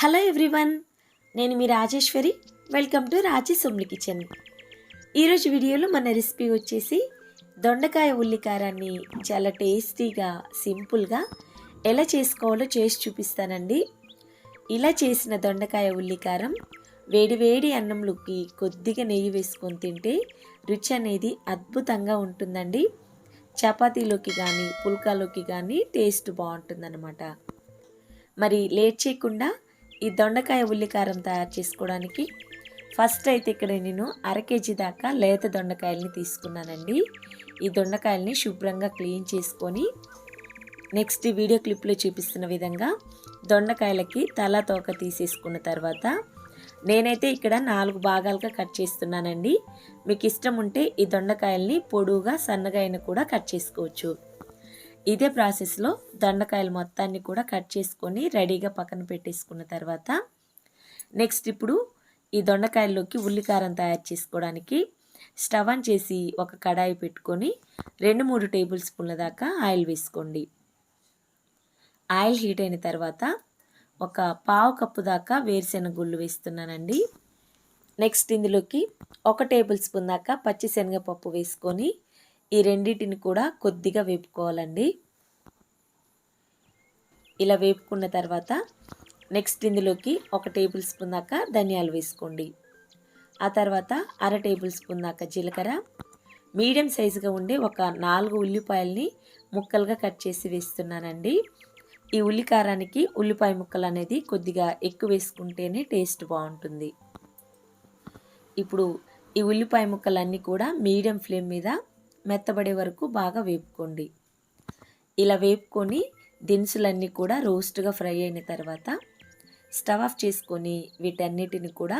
Hello everyone నేను మీ Rajeshwari. Welcome to Raji Somli kitchen. ఈరోజు వీడియోలో మన రెసిపీ వచ్చేసి దొండకాయ ఉల్లికారాన్ని చాలా టేస్టీగా సింపుల్గా ఎలా చేసుకోవాలో చేసి చూపిస్తానండి. ఇలా చేసిన దొండకాయ ఉల్లికారం వేడివేడి అన్నంలోకి కొద్దిగా నెయ్యి వేసుకొని తింటే రుచి అనేది అద్భుతంగా ఉంటుందండి. చపాతీలోకి కానీ పుల్కాలోకి కానీ టేస్ట్ బాగుంటుందన్నమాట. మరి లేట్ చేయకుండా ఈ దొండకాయ ఉల్లికారం తయారు చేసుకోవడానికి ఫస్ట్ అయితే ఇక్కడ నేను అర కేజీ దాకా లేత దొండకాయలని తీసుకున్నానండి. ఈ దొండకాయల్ని శుభ్రంగా క్లీన్ చేసుకొని నెక్స్ట్ వీడియో క్లిప్లో చూపిస్తున్న విధంగా దొండకాయలకి తల తోక తీసేసుకున్న తర్వాత నేనైతే ఇక్కడ నాలుగు భాగాలుగా కట్ చేస్తున్నానండి. మీకు ఇష్టం ఉంటే ఈ దొండకాయల్ని పొడువుగా సన్నగా అయినా కూడా కట్ చేసుకోవచ్చు. ఇదే ప్రాసెస్లో దొండకాయలు మొత్తాన్ని కూడా కట్ చేసుకొని రెడీగా పక్కన పెట్టేసుకున్న తర్వాత నెక్స్ట్ ఇప్పుడు ఈ దొండకాయల్లోకి ఉల్లికారం తయారు చేసుకోవడానికి స్టవ్ ఆన్ చేసి ఒక కడాయి పెట్టుకొని రెండు మూడు టేబుల్ స్పూన్ల దాకా ఆయిల్ వేసుకోండి. ఆయిల్ హీట్ అయిన తర్వాత ఒక పావు కప్పు దాకా వేరుశెనగ గుళ్ళు వేస్తున్నానండి. నెక్స్ట్ ఇందులోకి ఒక టేబుల్ స్పూన్ దాకా పచ్చిశనగపప్పు వేసుకొని ఈ రెండింటిని కూడా కొద్దిగా వేపుకోవాలండి. ఇలా వేపుకున్న తర్వాత నెక్స్ట్ ఇందులోకి ఒక టేబుల్ స్పూన్ దాకా ధనియాలు వేసుకోండి. ఆ తర్వాత అర టేబుల్ స్పూన్ దాకా జీలకర్ర మీడియం సైజుగా ఉండే ఒక నాలుగు ఉల్లిపాయల్ని ముక్కలుగా కట్ చేసి వేస్తున్నానండి. ఈ ఉల్లికారానికి ఉల్లిపాయ ముక్కలు అనేది కొద్దిగా ఎక్కువ వేసుకుంటేనే టేస్ట్ బాగుంటుంది. ఇప్పుడు ఈ ఉల్లిపాయ ముక్కలన్నీ కూడా మీడియం ఫ్లేమ్ మీద మెత్తబడే వరకు బాగా వేపుకోండి. ఇలా వేపుకొని దినుసులన్నీ కూడా రోస్ట్గా ఫ్రై అయిన తర్వాత స్టవ్ ఆఫ్ చేసుకొని వీటన్నిటిని కూడా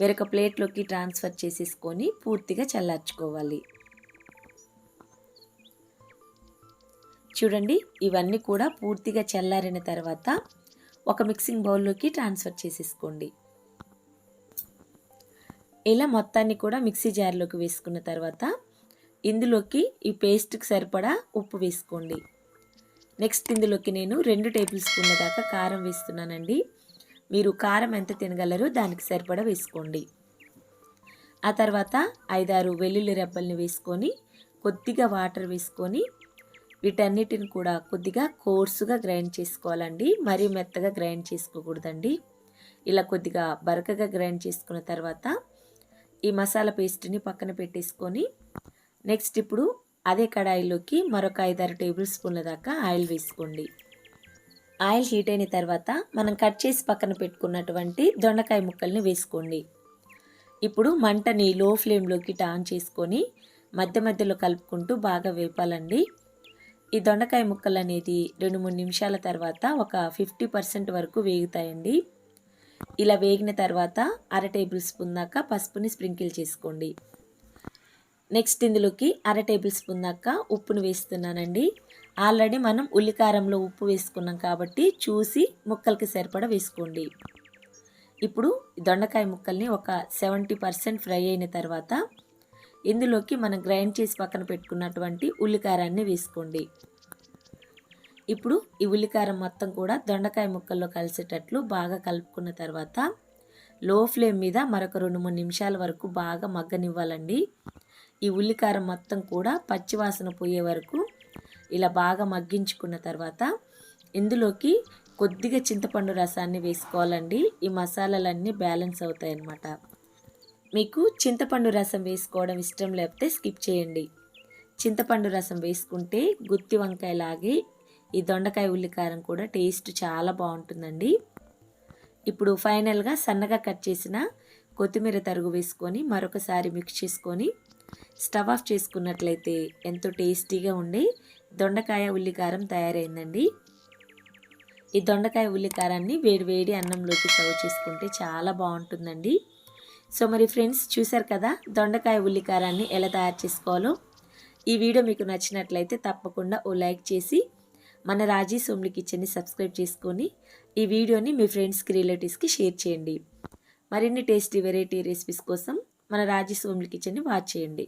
వేరొక ప్లేట్లోకి ట్రాన్స్ఫర్ చేసేసుకొని పూర్తిగా చల్లార్చుకోవాలి. చూడండి ఇవన్నీ కూడా పూర్తిగా చల్లారిన తర్వాత ఒక మిక్సింగ్ బౌల్లోకి ట్రాన్స్ఫర్ చేసేసుకోండి. ఇలా మొత్తాన్ని కూడా మిక్సీ జార్లోకి వేసుకున్న తర్వాత ఇందులోకి ఈ పేస్ట్కి సరిపడా ఉప్పు వేసుకోండి. నెక్స్ట్ ఇందులోకి నేను రెండు టేబుల్ స్పూన్ల దాకా కారం వేస్తున్నానండి. మీరు కారం ఎంత తినగలరో దానికి సరిపడా వేసుకోండి. ఆ తర్వాత ఐదారు వెల్లుల్లి రెబ్బల్ని వేసుకొని కొద్దిగా వాటర్ వేసుకొని వీటన్నిటిని కూడా కొద్దిగా కోర్సుగా గ్రైండ్ చేసుకోవాలండి. మరీ మెత్తగా గ్రైండ్ చేసుకోకూడదండి. ఇలా కొద్దిగా బరకగా గ్రైండ్ చేసుకున్న తర్వాత ఈ మసాలా పేస్ట్ని పక్కన పెట్టేసుకొని నెక్స్ట్ ఇప్పుడు అదే కడాయిలోకి మరొక ఐదారు టేబుల్ స్పూన్ల దాకా ఆయిల్ వేసుకోండి. ఆయిల్ హీట్ అయిన తర్వాత మనం కట్ చేసి పక్కన పెట్టుకున్నటువంటి దొండకాయ ముక్కల్ని వేసుకోండి. ఇప్పుడు మంటని లో ఫ్లేమ్లోకి టాన్ చేసుకొని మధ్య మధ్యలో కలుపుకుంటూ బాగా వేపాలండి. ఈ దొండకాయ ముక్కలు అనేది రెండు మూడు నిమిషాల తర్వాత ఒక ఫిఫ్టీ పర్సెంట్ వరకు వేగుతాయండి. ఇలా వేగిన తర్వాత అర టేబుల్ స్పూన్ దాకా పసుపుని స్ప్రింకిల్ చేసుకోండి. నెక్స్ట్ ఇందులోకి అర టేబుల్ స్పూన్ దాకా ఉప్పును వేస్తున్నానండి. ఆల్రెడీ మనం ఉల్లికారంలో ఉప్పు వేసుకున్నాం కాబట్టి చూసి ముక్కలకి సరిపడా వేసుకోండి. ఇప్పుడు దొండకాయ ముక్కల్ని ఒక సెవెంటీ పర్సెంట్ ఫ్రై అయిన తర్వాత ఇందులోకి మనం గ్రైండ్ చేసి పక్కన పెట్టుకున్నటువంటి ఉల్లికారాన్ని వేసుకోండి. ఇప్పుడు ఈ ఉల్లికారం మొత్తం కూడా దొండకాయ ముక్కల్లో కలిసేటట్లు బాగా కలుపుకున్న తర్వాత లో ఫ్లేమ్ మీద మరొక రెండు మూడు నిమిషాల వరకు బాగా మగ్గనివ్వాలండి. ఈ ఉల్లికారం మొత్తం కూడా పచ్చివాసన పోయే వరకు ఇలా బాగా మగ్గించుకున్న తర్వాత ఇందులోకి కొద్దిగా చింతపండు రసాన్ని వేసుకోవాలండి. ఈ మసాలాలన్నీ బ్యాలెన్స్ అవుతాయి అన్నమాట మీకు చింతపండు రసం వేసుకోవడం ఇష్టం లేకపోతే స్కిప్ చేయండి. చింతపండు రసం వేసుకుంటే గుత్తి వంకాయలాగే ఈ దొండకాయ ఉల్లికారం కూడా టేస్ట్ చాలా బాగుంటుందండి. ఇప్పుడు ఫైనల్గా సన్నగా కట్ చేసిన కొత్తిమీర తరుగు వేసుకొని మరొకసారి మిక్స్ చేసుకొని స్టవ్ ఆఫ్ చేసుకున్నట్లయితే ఎంతో టేస్టీగా ఉండే దొండకాయ ఉల్లికారం తయారైందండి. ఈ దొండకాయ ఉల్లికారాన్ని వేడివేడి అన్నంలోకి సర్వ్ చేసుకుంటే చాలా బాగుంటుందండి. సో మరి ఫ్రెండ్స్ చూసారు కదా దొండకాయ ఉల్లికారాన్ని ఎలా తయారు చేసుకోవాలో? ఈ వీడియో మీకు నచ్చినట్లయితే తప్పకుండా ఓ లైక్ చేసి మన రాజీ సోమ్లి కిచెన్ని సబ్స్క్రైబ్ చేసుకొని ఈ వీడియోని మీ ఫ్రెండ్స్కి రిలేటివ్స్కి షేర్ చేయండి. మరిన్ని టేస్టీ వెరైటీ రెసిపీస్ కోసం మన రాజీ సోమ్లి కిచెన్ని వాచ్ చేయండి.